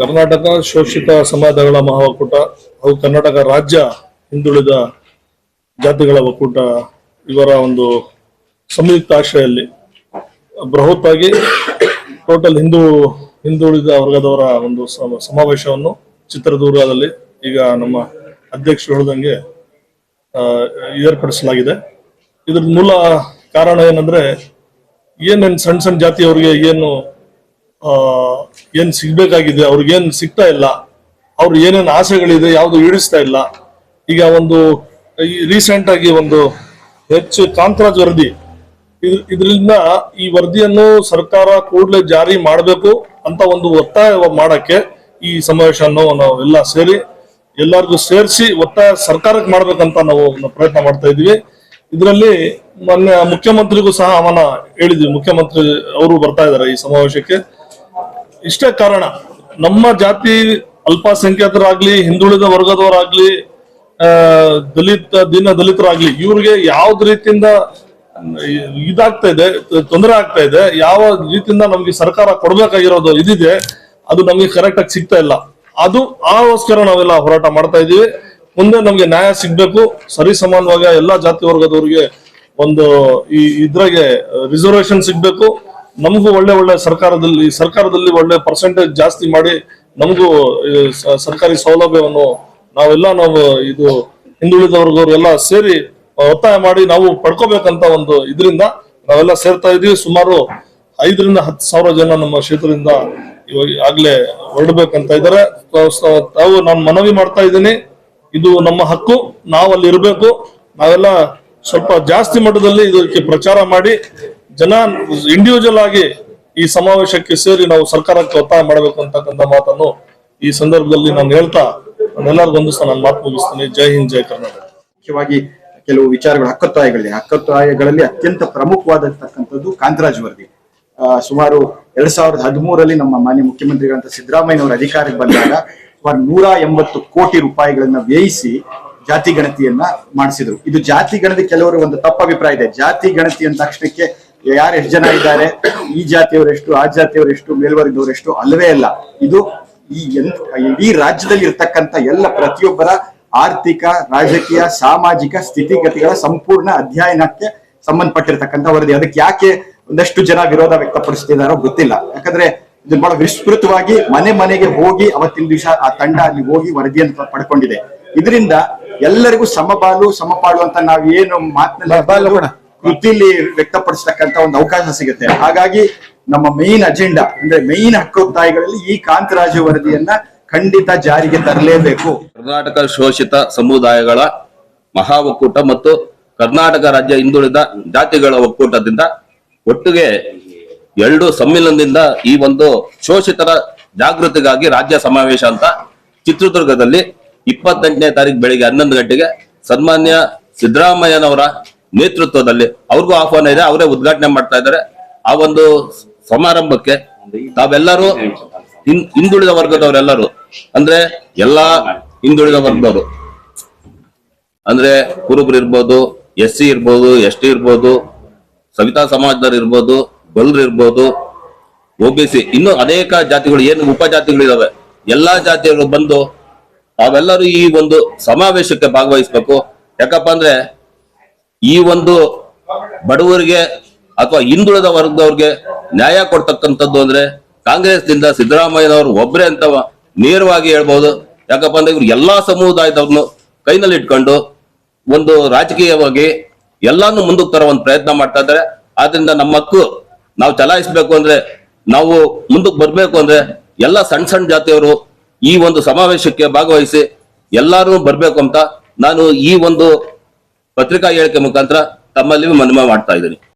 ಕರ್ನಾಟಕ ಶೋಷಿತ ಸಮಾಜಗಳ ಮಹಾ ಒಕ್ಕೂಟ ಹಾಗೂ ಕರ್ನಾಟಕ ರಾಜ್ಯ ಹಿಂದುಳಿದ ಜಾತಿಗಳ ಒಕ್ಕೂಟ ಇವರ ಒಂದು ಸಂಯುಕ್ತ ಆಶ್ರಯದಲ್ಲಿ ಬೃಹತ್ ಆಗಿ ಟೋಟಲ್ ಹಿಂದೂ ಹಿಂದುಳಿದ ವರ್ಗದವರ ಒಂದು ಸಮ- ಸಮಾವೇಶವನ್ನು ಚಿತ್ರದುರ್ಗದಲ್ಲಿ ಈಗ ನಮ್ಮ ಅಧ್ಯಕ್ಷರು ಹೇಳಿದಂಗೆ ಏರ್ಪಡಿಸಲಾಗಿದೆ. ಇದ್ರ ಮೂಲ ಕಾರಣ ಏನಂದ್ರೆ, ಏನೇನು ಸಣ್ಣ ಸಣ್ಣ ಜಾತಿಯವರಿಗೆ ಏನು ಏನ್ ಸಿಗ್ಬೇಕಾಗಿದೆ, ಅವ್ರಿಗೇನ್ ಸಿಗ್ತಾ ಇಲ್ಲ, ಅವ್ರ ಏನೇನು ಆಸೆಗಳಿದೆ, ಯಾವ್ದು ಈಡಿಸ್ತಾ ಇಲ್ಲ. ಈಗ ಒಂದು ರೀಸೆಂಟ್ ಆಗಿ ಒಂದು ಹೆಚ್ಚು ಕಾಂತರಾಜ್ ವರದಿ. ಇದ್- ಇದರಿಂದ ಈ ವರದಿಯನ್ನು ಸರ್ಕಾರ ಕೂಡಲೇ ಜಾರಿ ಮಾಡಬೇಕು ಅಂತ ಒಂದು ಒತ್ತಾಯ ಮಾಡಕ್ಕೆ ಈ ಸಮಾವೇಶವನ್ನು ಎಲ್ಲ ಸೇರಿ, ಎಲ್ಲರಿಗೂ ಸೇರಿಸಿ ಒತ್ತಾಯ ಸರ್ಕಾರಕ್ಕೆ ಮಾಡ್ಬೇಕಂತ ನಾವು ನಾವು ಪ್ರಯತ್ನ ಮಾಡ್ತಾ ಇದೀವಿ ಇದರಲ್ಲಿ ಮೊನ್ನೆ ಮುಖ್ಯಮಂತ್ರಿಗೂ ಸಹ ಅವನ ಹೇಳಿದ್ವಿ. ಮುಖ್ಯಮಂತ್ರಿ ಅವರು ಬರ್ತಾ ಇದ್ದಾರೆ ಈ ಸಮಾವೇಶಕ್ಕೆ. ಇಷ್ಟೇ ಕಾರಣ. ನಮ್ಮ ಜಾತಿ ಅಲ್ಪಸಂಖ್ಯಾತರಾಗ್ಲಿ, ಹಿಂದುಳಿದ ವರ್ಗದವರಾಗ್ಲಿ ದಲಿತ, ದಿನ ದಲಿತರಾಗ್ಲಿ, ಇವ್ರಿಗೆ ಯಾವ್ದು ರೀತಿಯಿಂದ ಇದಾಗ್ತಾ ಇದೆ, ತೊಂದರೆ ಆಗ್ತಾ ಇದೆ, ಯಾವ ರೀತಿಯಿಂದ ನಮ್ಗೆ ಸರ್ಕಾರ ಕೊಡ್ಬೇಕಾಗಿರೋದು ಇದಿದೆ, ಅದು ನಮ್ಗೆ ಕರೆಕ್ಟ್ ಆಗಿ ಸಿಗ್ತಾ ಇಲ್ಲ. ಅದು ಆಗೋಸ್ಕರ ನಾವೆಲ್ಲ ಹೋರಾಟ ಮಾಡ್ತಾ ಇದೀವಿ ಮುಂದೆ ನಮ್ಗೆ ನ್ಯಾಯ ಸಿಗ್ಬೇಕು. ಸರಿ ಸಮಾನವಾಗಿ ಎಲ್ಲಾ ಜಾತಿ ವರ್ಗದವ್ರಿಗೆ ಒಂದು ಈ ಇದ್ರಾಗೆ ರಿಸರ್ವೇಶನ್ ಸಿಗ್ಬೇಕು. ನಮಗೂ ಒಳ್ಳೆ ಒಳ್ಳೆ ಸರ್ಕಾರದಲ್ಲಿ ಸರ್ಕಾರದಲ್ಲಿ ಒಳ್ಳೆ ಪರ್ಸೆಂಟೇಜ್ ಜಾಸ್ತಿ ಮಾಡಿ ನಮಗೂ ಸರ್ಕಾರಿ ಸೌಲಭ್ಯವನ್ನು ನಾವೆಲ್ಲ ನಾವು ಇದು ಹಿಂದುಳಿದ ಎಲ್ಲ ಸೇರಿ ಒತ್ತಾಯ ಮಾಡಿ ನಾವು ಪಡ್ಕೋಬೇಕಂತ ಒಂದು ಇದರಿಂದ ನಾವೆಲ್ಲ ಸೇರ್ತಾ ಇದೀವಿ. ಸುಮಾರು ಐದರಿಂದ ಹತ್ತು ಸಾವಿರ ಜನ ನಮ್ಮ ಕ್ಷೇತ್ರದಿಂದ ಇವಾಗ ಆಗ್ಲೇ ಹೊರಡ್ಬೇಕಂತ ಇದ್ದಾರೆ. ತಾವು ನಾನು ಮನವಿ ಮಾಡ್ತಾ ಇದ್ದೀನಿ. ಇದು ನಮ್ಮ ಹಕ್ಕು. ನಾವು ಅಲ್ಲಿ ಇರಬೇಕು. ನಾವೆಲ್ಲ ಸ್ವಲ್ಪ ಜಾಸ್ತಿ ಮಟ್ಟದಲ್ಲಿ ಇದಕ್ಕೆ ಪ್ರಚಾರ ಮಾಡಿ ಜನ ಇಂಡಿವಿಜುವಲ್ ಆಗಿ ಈ ಸಮಾವೇಶಕ್ಕೆ ಸೇರಿ ನಾವು ಸರ್ಕಾರಕ್ಕೆ ಒತ್ತಾಯ ಮಾಡಬೇಕು ಅಂತಕ್ಕಂಥ ಮಾತನ್ನು ಈ ಸಂದರ್ಭದಲ್ಲಿ ನಾನು ಹೇಳ್ತಾ ನಾನೆಲ್ಲರಿಗೂ ಸಹ ನಾನು ಮಾತು ಮುಗಿಸ್ತೀನಿ. ಜೈ ಹಿಂದ್, ಜೈ ಕರ್ನಾಟಕ. ಮುಖ್ಯವಾಗಿ ಕೆಲವು ವಿಚಾರಗಳು ಹಕ್ಕೊತ್ತಾಯಗಳಿದೆ ಅಕ್ಕತ್ತಾಯಗಳಲ್ಲಿ ಅತ್ಯಂತ ಪ್ರಮುಖವಾದಂತಕ್ಕಂಥದ್ದು ಕಾಂತರಾಜ್ ವರದಿ. ಸುಮಾರು ಎರಡ್ ಸಾವಿರದ ಹದಿಮೂರರಲ್ಲಿ ನಮ್ಮ ಮಾನ್ಯ ಮುಖ್ಯಮಂತ್ರಿಗಳಂತ ಸಿದ್ದರಾಮಯ್ಯನವರು ಅಧಿಕಾರಕ್ಕೆ ಬಂದಾಗ ಸುಮಾರು ನೂರ ಎಂಬತ್ತು ಕೋಟಿ ರೂಪಾಯಿಗಳನ್ನ ವ್ಯಯಿಸಿ ಜಾತಿ ಗಣತಿಯನ್ನ ಮಾಡಿಸಿದ್ರು. ಇದು ಜಾತಿ ಗಣತಿ ಕೆಲವರು ಒಂದು ತಪ್ಪ ಅಭಿಪ್ರಾಯ ಇದೆ. ಜಾತಿ ಗಣತಿ ಅಂದ ತಕ್ಷಣಕ್ಕೆ ಯಾರು ಎಷ್ಟು ಜನ ಇದ್ದಾರೆ, ಈ ಜಾತಿಯವರೆಷ್ಟು, ಆ ಜಾತಿಯವರೆಷ್ಟು, ಮೇಲ್ವರ್ಗದವರೆಷ್ಟು ಅಲ್ಲವೇ ಅಲ್ಲ. ಇದು ಈ ಇಡೀ ರಾಜ್ಯದಲ್ಲಿ ಇರ್ತಕ್ಕಂಥ ಎಲ್ಲ ಪ್ರತಿಯೊಬ್ಬರ ಆರ್ಥಿಕ, ರಾಜಕೀಯ, ಸಾಮಾಜಿಕ ಸ್ಥಿತಿಗತಿಗಳ ಸಂಪೂರ್ಣ ಅಧ್ಯಯನಕ್ಕೆ ಸಂಬಂಧಪಟ್ಟಿರ್ತಕ್ಕಂಥ ವರದಿ. ಅದಕ್ಕೆ ಯಾಕೆ ಒಂದಷ್ಟು ಜನ ವಿರೋಧ ವ್ಯಕ್ತಪಡಿಸ್ತಿದಾರೋ ಗೊತ್ತಿಲ್ಲ. ಯಾಕಂದ್ರೆ ಇದು ಬಹಳ ವಿಸ್ತೃತವಾಗಿ ಮನೆ ಮನೆಗೆ ಹೋಗಿ ಅವತ್ತಿನ ದಿವಸ ಆ ತಂಡ ಅಲ್ಲಿ ಹೋಗಿ ವರದಿಯನ್ನು ಪಡ್ಕೊಂಡಿದೆ. ಇದರಿಂದ ಎಲ್ಲರಿಗೂ ಸಮಬಾಲು, ಸಮಪಾಳು ಅಂತ ನಾವು ಏನು ಮಾತನಾಡಿ ಕೃತಿಲಿ ವ್ಯಕ್ತಪಡಿಸತಕ್ಕಂತ ಒಂದು ಅವಕಾಶ ಸಿಗುತ್ತೆ. ಹಾಗಾಗಿ ನಮ್ಮ ಮೇನ್ ಅಜೆಂಡಾ ಅಂದ್ರೆ ಮೇನ್ ಹಕ್ಕೊತ್ತಾಯಗಳಲ್ಲಿ ಈ ಕಾಂತರಾಜು ವರದಿಯನ್ನ ಖಂಡಿತ ಜಾರಿಗೆ ತರಲೇಬೇಕು. ಕರ್ನಾಟಕ ಶೋಷಿತ ಸಮುದಾಯಗಳ ಮಹಾ ಒಕ್ಕೂಟ ಮತ್ತು ಕರ್ನಾಟಕ ರಾಜ್ಯ ಹಿಂದುಳಿದ ಜಾತಿಗಳ ಒಕ್ಕೂಟದಿಂದ ಒಟ್ಟಿಗೆ ಎರಡು ಸಮ್ಮಿಲನದಿಂದ ಈ ಒಂದು ಶೋಷಿತರ ಜಾಗೃತಿಗಾಗಿ ರಾಜ್ಯ ಸಮಾವೇಶ ಅಂತ ಚಿತ್ರದುರ್ಗದಲ್ಲಿ ಇಪ್ಪತ್ತೆಂಟನೇ ತಾರೀಕು ಬೆಳಿಗ್ಗೆ ಹನ್ನೊಂದು ಗಂಟೆಗೆ ಸನ್ಮಾನ್ಯ ಸಿದ್ದರಾಮಯ್ಯನವರ ನೇತೃತ್ವದಲ್ಲಿ ಅವ್ರಿಗೂ ಆಹ್ವಾನ ಇದೆ, ಅವರೇ ಉದ್ಘಾಟನೆ ಮಾಡ್ತಾ ಇದ್ದಾರೆ. ಆ ಒಂದು ಸಮಾರಂಭಕ್ಕೆ ತಾವೆಲ್ಲರೂ ಹಿಂದುಳಿದ ವರ್ಗದವರೆಲ್ಲರೂ, ಅಂದ್ರೆ ಎಲ್ಲಾ ಹಿಂದುಳಿದ ವರ್ಗದವರು, ಅಂದ್ರೆ ಕುರುಬರು ಇರ್ಬೋದು ಎಸ್ ಸಿ ಇರ್ಬೋದು ಎಸ್ ಟಿ ಇರ್ಬೋದು, ಸವಿತಾ ಸಮಾಜದವ್ರು ಇರ್ಬೋದು ಗೊಲ್ರು ಇರ್ಬೋದು, ಒ ಬಿ ಸಿ, ಇನ್ನು ಅನೇಕ ಜಾತಿಗಳು, ಏನು ಉಪಜಾತಿಗಳು ಇದಾವೆ ಎಲ್ಲಾ ಜಾತಿಯವರು ಬಂದು ತಾವೆಲ್ಲರೂ ಈ ಒಂದು ಸಮಾವೇಶಕ್ಕೆ ಭಾಗವಹಿಸ್ಬೇಕು. ಯಾಕಪ್ಪ ಅಂದ್ರೆ ಈ ಒಂದು ಬಡವರಿಗೆ ಅಥವಾ ಹಿಂದುಳಿದ ವರ್ಗದವ್ರಿಗೆ ನ್ಯಾಯ ಕೊಡ್ತಕ್ಕಂಥದ್ದು ಅಂದ್ರೆ ಕಾಂಗ್ರೆಸ್ನಿಂದ ಸಿದ್ದರಾಮಯ್ಯನವರು ಒಬ್ಬರೇ ಅಂತ ನೇರವಾಗಿ ಹೇಳ್ಬಹುದು ಯಾಕಪ್ಪ ಅಂದ್ರೆ ಇವ್ರು ಎಲ್ಲಾ ಸಮುದಾಯದವ್ರನ್ನು ಕೈನಲ್ಲಿ ಇಟ್ಕೊಂಡು ಒಂದು ರಾಜಕೀಯವಾಗಿ ಎಲ್ಲಾನು ಮುಂದಕ್ಕೆ ತರೋ ಒಂದು ಪ್ರಯತ್ನ ಮಾಡ್ತಾ ಇದ್ದಾರೆ. ಆದ್ರಿಂದ ನಮ್ಮ ಹಕ್ಕು ನಾವು ಚಲಾಯಿಸ್ಬೇಕು ಅಂದ್ರೆ ನಾವು ಮುಂದಕ್ಕೆ ಬರ್ಬೇಕು ಅಂದ್ರೆ ಎಲ್ಲ ಸಣ್ಣ ಸಣ್ಣ ಜಾತಿಯವರು ಈ ಒಂದು ಸಮಾವೇಶಕ್ಕೆ ಭಾಗವಹಿಸಿ ಎಲ್ಲರೂ ಬರ್ಬೇಕು ಅಂತ ನಾನು ಈ ಒಂದು ಪತ್ರಿಕಾ ಹೇಳಿಕೆ ಮುಖಾಂತರ ತಮ್ಮಲ್ಲಿ ಮನವಿ ಮಾಡ್ತಾ ಇದ್ದೀನಿ.